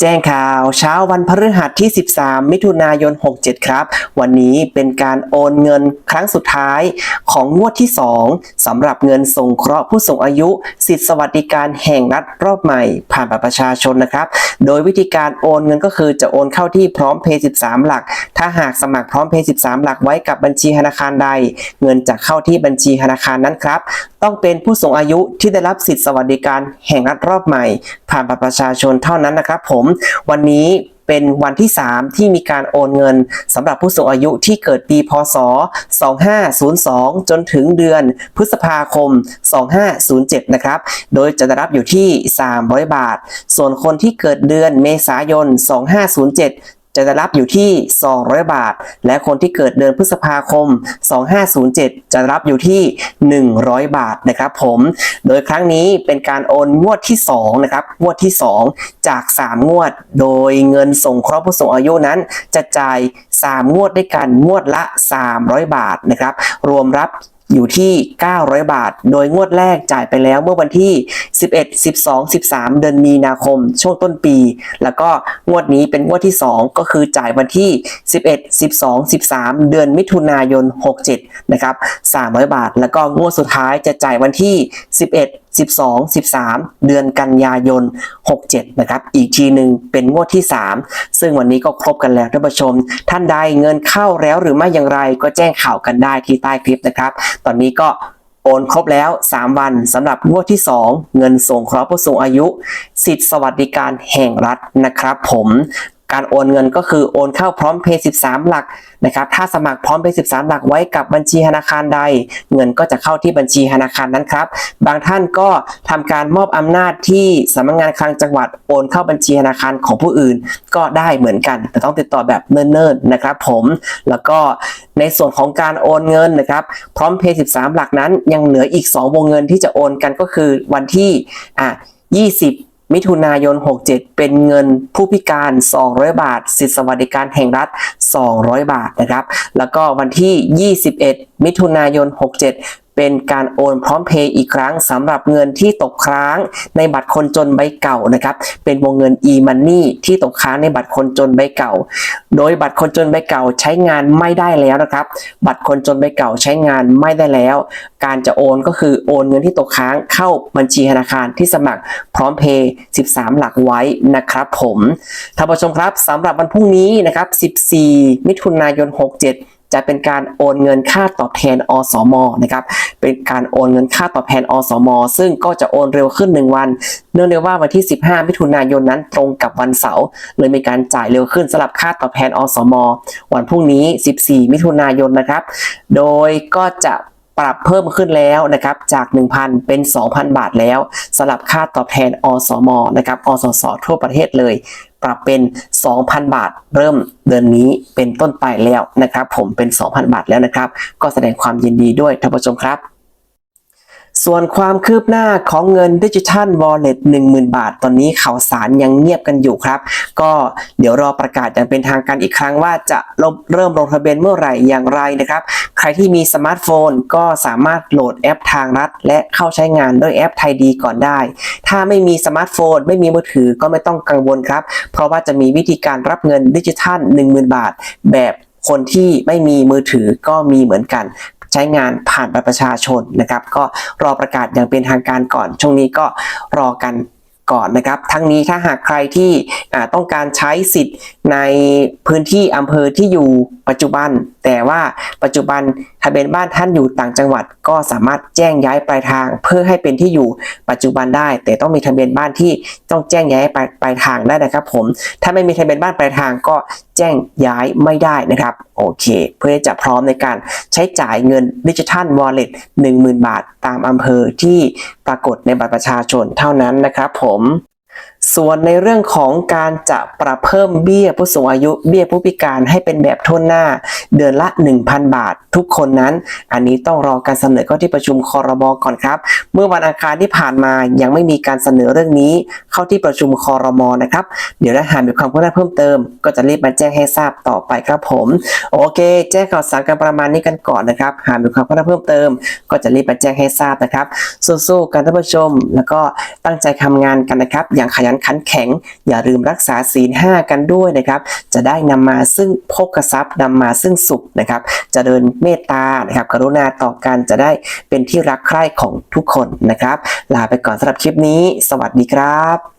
แจ้งข่าวเช้าวันพฤหัสที่ 13 มิถุนายน 67 ครับ วันนี้เป็นการโอนเงินครั้งสุดท้ายของงวดที่ 2สำหรับเงินส่งเคราะห์ผู้สูงอายุ สิทธิสวัสดิการแห่งรัฐรอบใหม่ ผ่านบัตรประชาชนนะครับ โดยวิธีการโอนเงินก็คือจะโอนเข้าที่พร้อมเพย์13 หลัก ถ้าหากสมัครพร้อมเพย์13 หลักไว้กับบัญชีธนาคารใด เงินจะเข้าที่บัญชีธนาคารนั้นครับ ต้องเป็นผู้สูงอายุที่ได้รับสิทธิสวัสดิการแห่งรัฐรอบใหม่ ผ่านบัตรประชาชนเท่านั้นนะครับผมวันนี้เป็นวันที่ 3 ที่มีการโอนเงินสำหรับผู้สูงอายุที่เกิดปีพศ 2502 จนถึงเดือนพฤษภาคม 2507 นะครับ โดยจะได้รับอยู่ที่ 300 บาท ส่วนคนที่เกิดเดือนเมษายน 2507 จะได้รับอยู่ที่ 200 บาท และคนที่เกิดเดือนพฤษภาคม 2507 จะรับอยู่ที่ 100 บาทนะครับผม โดยครั้งนี้เป็นการโอนงวดที่2นะครับงวดที่ 2 จาก 3 งวด โดยเงินส่งคราะห์ผู้สูงอายุนั้น จะจ่าย 3 งวดด้วยกันงวดละ 300 บาทนะครับรวมรับ อยู่ที่ 900 บาท โดยงวดแรกจ่ายไปแล้วเมื่อวันที่ 11 12 13 เดือนมีนาคม ช่วงต้นปี แล้วก็งวดนี้เป็นงวดที่ 2 ก็คือจ่ายวันที่ 11 12 13 เดือนมิถุนายน 67 นะครับ 300 บาท แล้วก็งวดสุดท้ายจะจ่ายวันที่ 11 12 13 เดือนกันยายน 67 นะครับ อีกทีหนึ่งเป็นงวดที่ 3 ซึ่งวันนี้ก็ครบกันแล้วท่านผู้ชม ท่านใดเงินเข้าแล้วหรือไม่อย่างไรก็แจ้งข่าวกันได้ที่ใต้คลิปนะครับ ตอนนี้ก็โอนครบแล้ว 3 วันสำหรับงวดที่ 2 เงินส่งเคราะห์ผู้สูงอายุ สิทธิสวัสดิการแห่งรัฐนะครับผม การโอนเงินก็คือโอนเข้าพร้อมเพย์13 หลักนะครับถ้าสมัครพร้อมเพย์13 หลักไว้กับบัญชีธนาคารใด เงินก็จะเข้าที่บัญชีธนาคารนั้นครับบางท่านก็ทำการมอบอำนาจที่สำนักงานคลังจังหวัดโอนเข้าบัญชีธนาคารของผู้อื่น ก็ได้เหมือนกัน แต่ต้องติดต่อแบบเนิ่นๆนะครับผมแล้วก็ในส่วนของการโอนเงินนะครับพร้อมเพย์13 หลักนั้นยังเหลืออีก 2 วงเงินที่จะโอนกันก็คือวันที่อะ20 มิถุนายน 67 เป็นเงินผู้พิการ 200 บาท สิทธิสวัสดิการแห่งรัฐ 200 บาทนะครับ แล้วก็วันที่ 21 มิถุนายน 67 เป็นการโอนพร้อมเพย์อีกครั้งสำหรับเงินที่ตกค้างในบัตรคนจนใบเก่านะครับ เป็นวงเงิน e-money ที่ตกค้างในบัตรคนจนใบเก่า โดยบัตรคนจนใบเก่าใช้งานไม่ได้แล้วนะครับ บัตรคนจนใบเก่าใช้งานไม่ได้แล้ว การจะโอนก็คือโอนเงินที่ตกค้างเข้าบัญชีธนาคารที่สมัครพร้อมเพย์13 หลักไว้นะครับผมท่านผู้ชมครับสำหรับวันพรุ่งนี้นะครับ 14 มิถุนายน 67 จะเป็นการโอนเงินค่าตอบแทนอสมนะครับเป็นการโอนเงินค่าตอบแทนอสม ซึ่งก็จะโอนเร็วขึ้น 1 วัน เนื่องในว่าวันที่ 15 มิถุนายนนั้นตรงกับวันเสาร์เลยมีการจ่ายเร็วขึ้นสำหรับค่าตอบแทนอสม วันพรุ่งนี้ 14 มิถุนายนนะครับ โดยก็จะปรับเพิ่มขึ้นแล้วนะครับจาก 1,000 เป็น 2,000 บาทแล้วสำหรับค่าตอบแทนอสมนะครับอสสทั่วประเทศเลย ปรับเป็น 2,000 บาท เริ่มเดือนนี้เป็นต้นไปแล้วนะครับ ผมเป็น 2,000 บาทแล้วนะครับ ก็แสดงความยินดีด้วยท่านผู้ชมครับ ส่วนความคืบหน้าของเงินดิจิทัล Wallet 10,000 บาท ตอนนี้ข่าวสารยังเงียบกันอยู่ครับ ก็เดี๋ยวรอประกาศอย่างเป็นทางการอีกครั้งว่าจะเริ่มลงทะเบียนเมื่อไหร่อย่างไรนะครับ ใครที่มีสมาร์ทโฟนก็สามารถโหลดแอปทางรัฐ และเข้าใช้งานด้วยแอปไทยดีก่อนได้ ถ้าไม่มีสมาร์ทโฟน ไม่มีมือถือก็ไม่ต้องกังวลครับ เพราะว่าจะมีวิธีการรับเงินดิจิทัล10,000 บาท แบบคนที่ไม่มีมือถือก็มีเหมือนกัน ช้งานผ่านบัตรประชาชนนะครับ ก็รอประกาศอย่างเป็นทางการก่อน ช่วงนี้ก็รอกันก่อนนะครับ ทั้งนี้ถ้าหากใครที่ ต้องการใช้สิทธิ์ในพื้นที่อำเภอที่อยู่ปัจจุบัน แต่ว่าปัจจุบันทะเบียนบ้านท่านอยู่ต่างจังหวัด ก็สามารถแจ้งย้ายปลายทาง เพื่อให้เป็นที่อยู่ปัจจุบันได้ แต่ต้องมีทะเบียนบ้านที่ต้องแจ้งย้ายปลายปลายทางได้นะครับ ผมถ้าไม่มีทะเบียนบ้านปลายทางก็แจ้งย้ายไม่ได้นะครับโอเค เพื่อจะพร้อมในการใช้จ่ายเงินดิจิทัล Wallet 10,000บาท ตามอำเภอที่ปรากฏในบัตรประชาชนเท่านั้นนะครับผม ส่วนในเรื่องของการจะปรับเพิ่มเบี้ยผู้สูงอายุเบี้ยผู้พิการให้เป็นแบบทั่วหน้า เดือนละ 1,000 บาท ทุกคนนั้น อันนี้ต้องรอการเสนอเข้าที่ประชุมคอรมอก่อนครับ เมื่อวันอังคารที่ผ่านมายังไม่มีการเสนอเรื่องนี้ เข้าที่ประชุมคอรมอนะครับ เดี๋ยวถ้าหากมีความคืบหน้าเพิ่มเติม ก็จะรีบมาแจ้งให้ทราบต่อไปครับผม โอเค แจ้งข่าวสารกันประมาณนี้กันก่อนนะครับ หากมีความคืบหน้าเพิ่มเติม ก็จะรีบมาแจ้งให้ทราบนะครับสู้ๆกันท่านผู้ชม แล้วก็ตั้งใจทำงานกันนะครับ อย่างขยันนขันแข็ง อย่าลืมรักษาศีลห้ากันด้วยนะครับ จะได้นำมาซึ่งโภคทรัพย์นำมาซึ่งสุขนะครับจเจริญเมตตานะครับกรุณาต่อกันจะได้เป็นที่รักใคร่ของทุกคนนะครับ ลาไปก่อนสำหรับคลิปนี้ สวัสดีครับ